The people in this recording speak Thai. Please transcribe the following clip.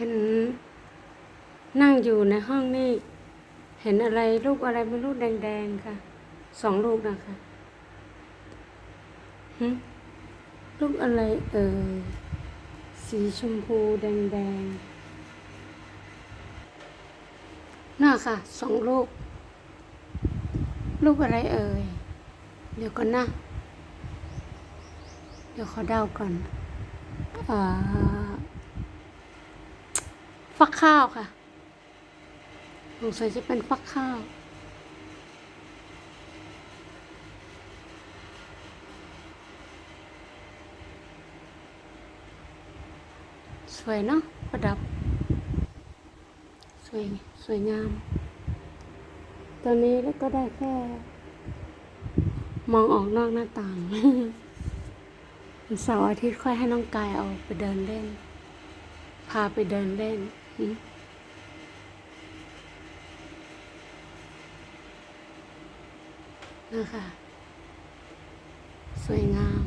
เห็น นั่งอยู่ในห้องนี่เห็นอะไรลูกอะไรไม่รู้แดงๆค่ะสองลูกนะคะหึลูกอะไรเอ่ยสีชมพูแดงๆน่าค่ะสองลูก ลูกอะไรเอ่ย เดี๋ยวก่อนนะ เดี๋ยวขอเดาก่อนอ่า ฟักข้าวค่ะสงสัยจะเป็นฟักข้าว สวยเนาะประดับ สวยสวยงาม ตอนนี้ก็ได้แค่ มองออกนอกหน้าต่างเสาร์อาทิตย์ค่อยให้น้องกายเอาไปเดินเล่น พาไปเดินเล่น นะคะ สวยงาม